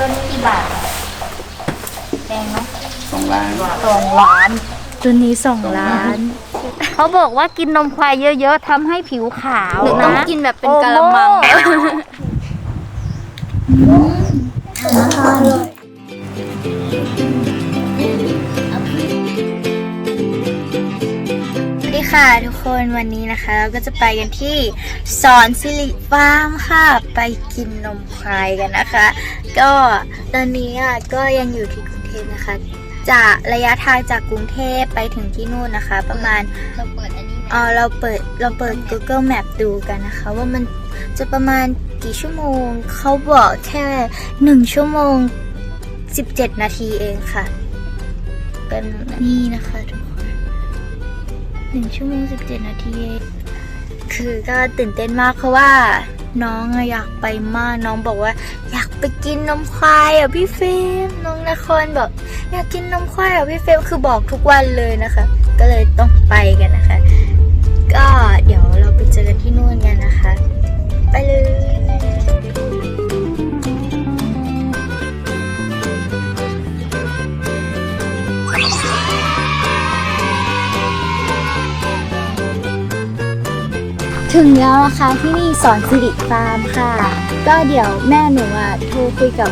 ต้นนี้กี่บาทแพงเนาะสองล้านสองล้าน ตัวนี้สองล้าน เขาบอกว่ากินนมควายเยอะๆทำให้ผิวขาวหนูต้องนะกินแบบเป็นกะละมัง โอ้โหสวัสดีค่ะทุกคนวันนี้นะคะ เราก็จะไปกันที่สอนสิริฟาร์มค่ะ ไปกินนมควายกันนะคะ ก็ตอนนี้อะก็ยังอยู่ที่กรุงเทพนะคะ จากระยะทางจากกรุงเทพไปถึงที่นู่นนะคะ ประมาณเราเปิดอันนี้เออเราเปิดเราเปิด Google Map ดูกันนะคะ ว่ามันจะประมาณกี่ชั่วโมง เขาบอกแค่หนึ่งชั่วโมง 17 นาทีเองค่ะ เป็นนี่นะคะทุกคนหนึ่งชั่วโมง 17 นาทีเองคือก็ตื่นเต้นมากเพราะว่าน้องอะอยากไปมากน้องบอกว่าอยาก ไปกินนมควายอะพี่เฟรมน้องนครบอกอยากกินนมควายอะพี่เฟรมคือบอกทุกวันเลยนะคะ ก็เลยต้องไปกันนะคะ ก็เดี๋ยวเราไปเจอกันที่นู่นกันนะคะ ไปเลย ถึงแล้วนะคะที่นี่สอนสิริฟาร์มค่ะ ก็เดี๋ยวแม่หนูอะโทรคุยกับ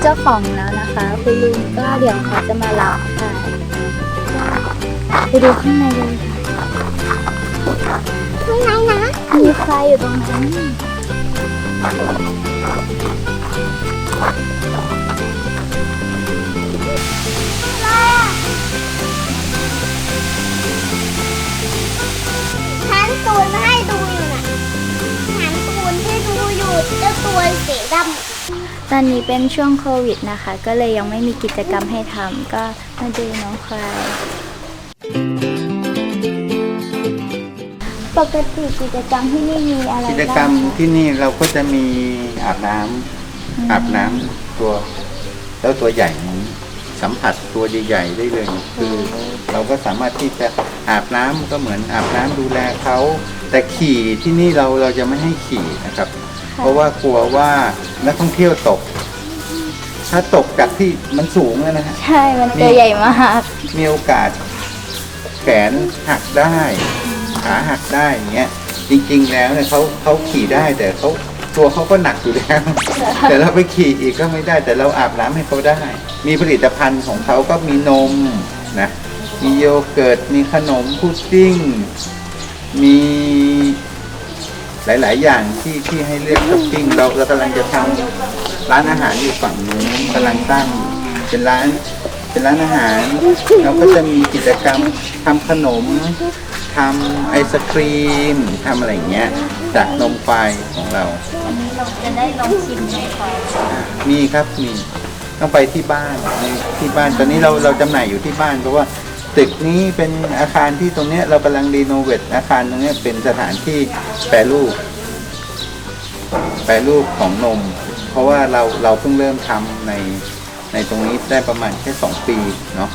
เจ้าของแล้วนะคะคุณลุงก็เดี๋ยวเขาจะมารับค่ะไปดูข้างในเลยค่ะข้างในนะมีใครอยู่ตรงนั้นหันตูนมา เจ้าตัวสีดำตอนนี้เป็นช่วงโควิดนะคะ ก็เลยยังไม่มีกิจกรรมให้ทำก็มาดูน้องควายปกติกิจกรรมที่นี่มีอะไรกิจกรรมบ้างคะที่นี่เราก็จะมีอาบน้ำอาบน้ำตัว แล้วตัวใหญ่นี้สัมผัสตัวใหญ่ๆได้เลยคือ เราก็สามารถที่จะอาบน้ำก็เหมือนอาบน้ำดูแลเขาแต่ขี่ที่นี่เราเราจะไม่ให้ขี่นะครับ เพราะว่ากลัวว่านักท่องเที่ยวตก ถ้าตกจากที่มันสูงแล้วนะฮะใช่มันตัวใหญ่มากมีโอกาสแขนหักได้ ขาหักได้อย่างเงี้ยจริง ๆ แล้วเนี่ยเขาเขาขี่ได้แต่เขาตัวเขาก็หนักอยู่แล้ว แต่เราไปขี่อีกก็ไม่ได้ แต่เราอาบน้ำให้เขาได้ มีผลิตภัณฑ์ของเขาก็มีนมนะมีโยเกิร์ตมีขนมพุดดิ้งมี หลาย ๆ อย่างที่ที่ให้เลือกท็อปปิ้งเราเรากำลังจะทำร้านอาหารอยู่ฝั่งนู้นกำลังตั้งเป็นร้านเป็นร้านอาหารเราก็จะมีกิจกรรมทำขนมทำไอศครีมทำอะไรอย่างเงี้ยจากนมควายของเรา อันนี้เราจะได้ลองชิมนมควายมีครับมีต้องไปที่บ้านในที่บ้านตอนนี้เราเราจำหน่ายอยู่ที่บ้านเพราะว่า ตึกนี้เป็นอาคารที่ตรงนี้เรากำลังรีโนเวทอาคารตรงนี้เป็นสถานที่แปรรูป แปรรูปของนม เพราะว่าเราเราเพิ่งเริ่มทำในในตรงนี้ได้ประมาณแค่สองปีเนาะ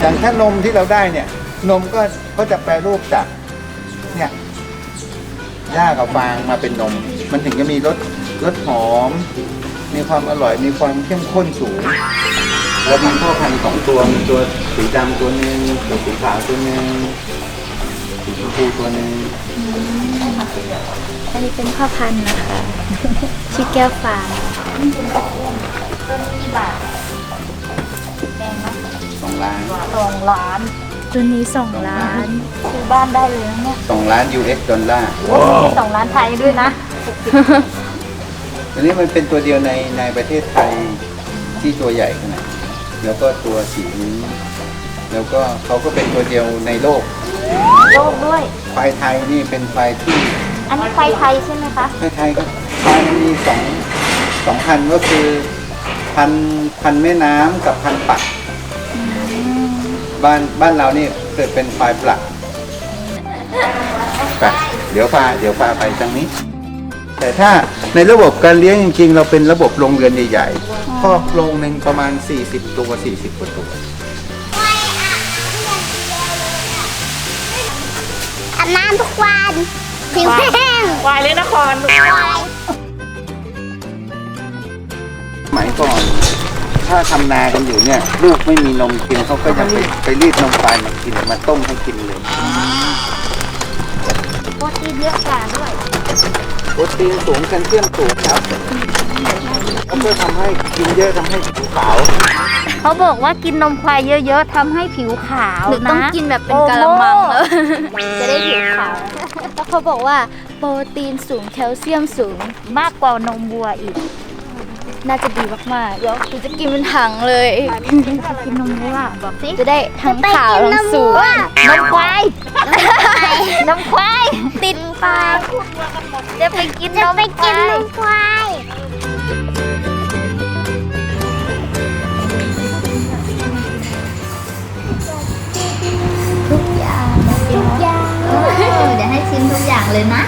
อย่างถ้านมที่เราได้เนี่ย นมก็ก็จะแปรรูปจากเนี่ยหญ้ากับฟางมาเป็นนม มันถึงจะมีรสรสหอม มีความอร่อยมีความเข้มข้นสูง เรามีพ่อพันธุ์สองตัวมีตัวสีดำตัวหนึ่งตัวสีขาวตัวหนึ่งสีชมพูตัวหนึ่งอันนี้เป็นพ่อพันธุ์นะคะชื่อแก้วฟ้าต้นกี่บาทแพงเนาะสองล้านสองล้านตัวนี้สองล้านซื้อบ้านได้เลยนะเนี่ยสองล้าน US ดอลลาร์มีสองล้านไทยด้วยนะตัวนี้มันเป็นตัวเดียวในในประเทศไทยที่ตัวใหญ่ขนาดนี้ แล้วก็ตัวสีนี้ แล้วก็เขาก็เป็นตัวเดียวในโลกโลกด้วย ควายไทยนี่เป็นควายที่อันนี้ไฟไทยใช่ไหมคะ ควายไทยก็ควายมันมีสองสองพันธุ์ก็คือพันธุ์พันธุ์แม่น้ำกับพันธุ์ปัก บ้านบ้านเรานี่เกิดเป็นควายปลักไปเดี๋ยวพาเดี๋ยวพาไปทางนี้ แต่ถ้าในระบบการเลี้ยงจริง ๆ เราเป็นระบบโรงเรือนใหญ่ๆคอกโรงหนึ่งประมาณ 40 ตัว 40กว่าตัวอาบน้ำทุกวันผิวแห้งควายเลยนครควายมัยก่อน ถ้าทำนากันอยู่เนี่ย ลูกไม่มีนมกินเขาก็จะไปไปรีดนมควายมากินมาต้มให้กินเลยโปรตีนเยอะกว่าด้วย โปรตีนสูงแคลเซียมสูงครับแล้วก็ทำให้กินเยอะทำให้ผิวขาวเขาบอกว่ากินนมควายเยอะๆทำให้ผิวขาวหรือนะ ต้องกินแบบเป็นกะละมังแล้ว จะได้ผิวขาวแล้วเขาบอกว่าโปรตีนสูงแคลเซียมสูงมากกว่านมวัวอีก น่าจะดีมากๆแล้วคือจะกินเป็นถังเลย กินนมวัวบอกสิจะได้ทั้งขาวทั้งสูงนมควายนมควายติด ปาจะไปกินนจะมไปคกินวายนมควายทุกอย่างทุกอย่างเดี๋ยวให้ชิมทุกอย่างเลยนะ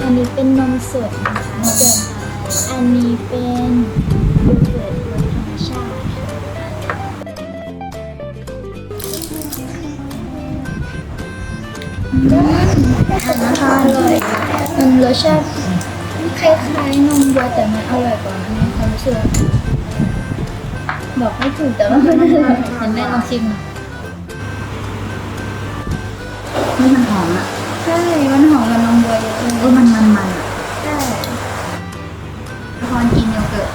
อันนี้เป็นนมสดนะ นะคะอร่อยมันรสชาติคล้ายๆนมวัวแต่มันอร่อยกว่าในความรู้สึกบอกไม่ถูกแต่ว่ามันอร่อยเห็นแม่ลองชิมนี่มันหอมอะใช่มันหอมกับนมวัวเยอะเลยก็มันมันมันใช่พรกินโยเกิร์ต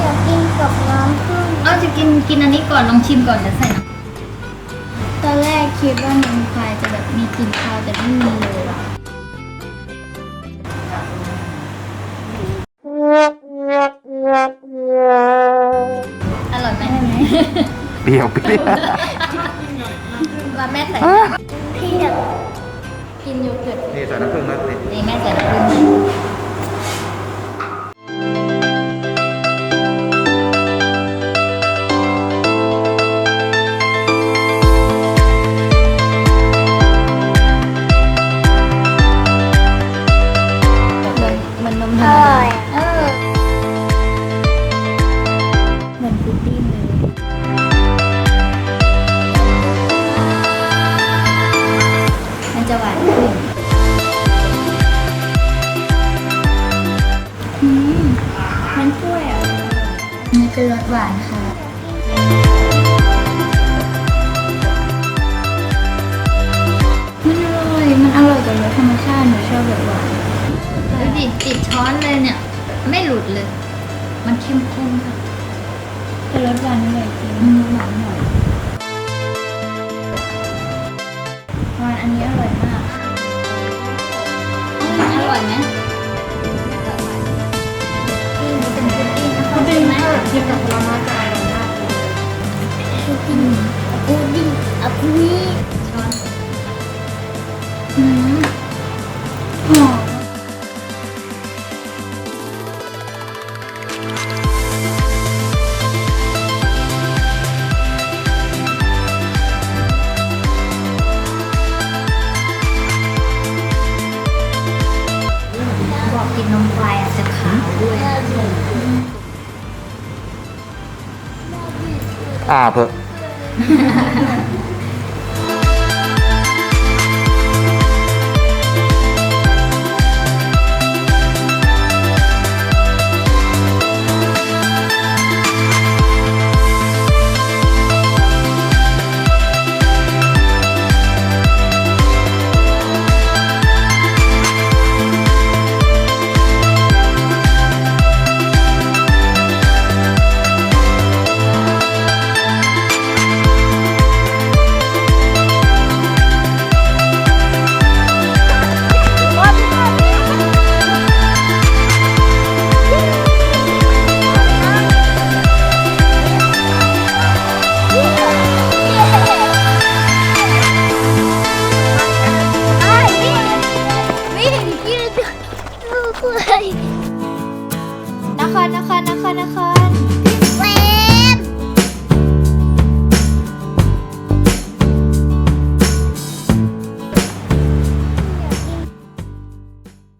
อยากกินกับน้ำผึ้งเอาจะกินกินอันนี้ก่อนลองชิมก่อนเดี๋ยวใส่น้ำ ตอนแรกคิดว่านมควายจะแบบมีกลิ่นคาวแต่ไม่มีเลยอร่อยไหมเปรี้ยวเปรี้ยวว่าแม่ใส่เพียบกินโยเกิร์ตนี่ใส่น้ำผึ้งแล้วสินี่แม่ใส่น้ำผึ้ง ร่อยกว่ารสธรรมชาติหนูชอบแบบหวานดูดิติดช้อนเลยเนี่ย ไม่หลุดเลย มันเข้มข้นค่ะแต่รสหวานอร่อยจริงหวานหน่อยหวานอันนี้อร่อยมากอืมอร่อยไหมอร่อยเป็นพุดดิ้งนะคะเป็นไหมกินกับผลไม้จะอร่อยมากเลยชูกินบูดิ้งอัพนี่ช้อน บอกกินนมควายอาจจะขาวด้วยอ่าเพอะ